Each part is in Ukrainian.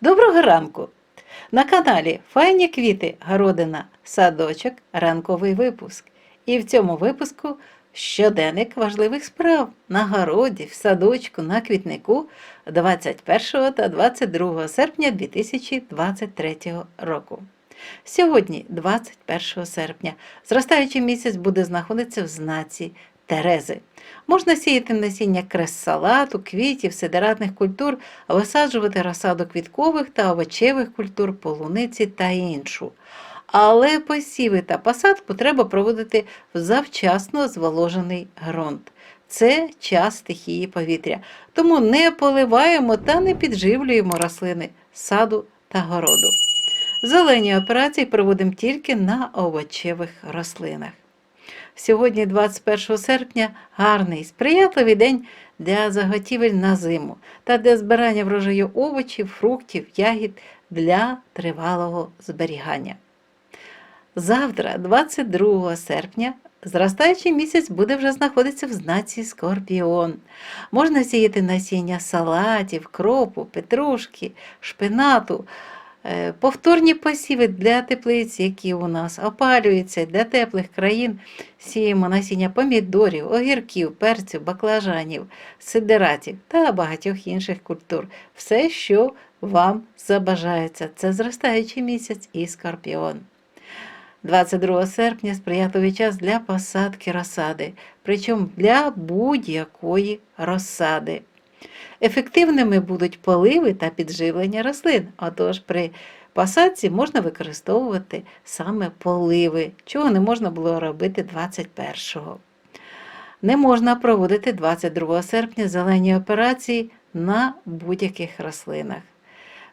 Доброго ранку! На каналі Файні квіти, городина, садочок, ранковий випуск. І в цьому випуску щоденник важливих справ на городі, в садочку, на квітнику 21 та 22 серпня 2023 року. Сьогодні, 21 серпня, зростаючий місяць буде знаходитися в знаці Терези. Можна сіяти насіння крес-салату, квітів, сидератних культур, висаджувати розсаду квіткових та овочевих культур, полуниці та іншу. Але посіви та посадку треба проводити в завчасно зволожений ґрунт. Це час стихії повітря, тому не поливаємо та не підживлюємо рослини саду та городу. Зелені операції проводимо тільки на овочевих рослинах. Сьогодні, 21 серпня, гарний, сприятливий день для заготівель на зиму та для збирання врожаю овочів, фруктів, ягід для тривалого зберігання. Завтра, 22 серпня, зростаючий місяць буде вже знаходитися в знаці Скорпіон. Можна сіяти насіння салатів, кропу, петрушки, шпинату. Е, Повторні посіви для теплиць, які у нас опалюються для теплих країн, сіємо насіння помідорів, огірків, перцю, баклажанів, сидератів та багатьох інших культур. Все, що вам забажається. Це зростаючий місяць і скорпіон. 22 серпня сприятливий час для посадки розсади, причому для будь-якої розсади. Ефективними будуть поливи та підживлення рослин. Отож, при посадці можна використовувати саме поливи, чого не можна було робити 21-го. Не можна проводити 22 серпня зелені операції на будь-яких рослинах.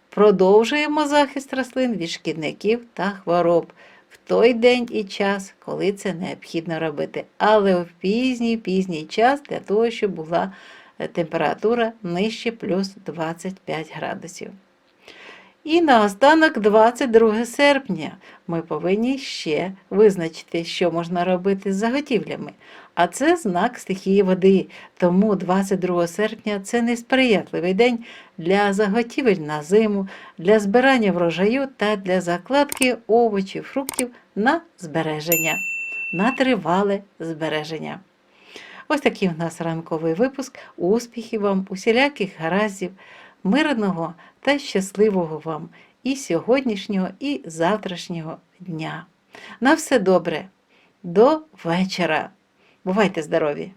Продовжуємо захист рослин від шкідників та хвороб в той день і час, коли це необхідно робити, але в пізній пізній час для того, щоб була температура нижче плюс 25 градусів. І наостанок 22 серпня ми повинні ще визначити, що можна робити з заготівлями. А це знак стихії води. Тому 22 серпня це несприятливий день для заготівель на зиму, для збирання врожаю та для закладки овочів, фруктів на збереження, на тривале збереження. Ось такий у нас ранковий випуск. Успіхів вам, усіляких гараздів, мирного та щасливого вам і сьогоднішнього, і завтрашнього дня. На все добре, до вечора. Бувайте здорові!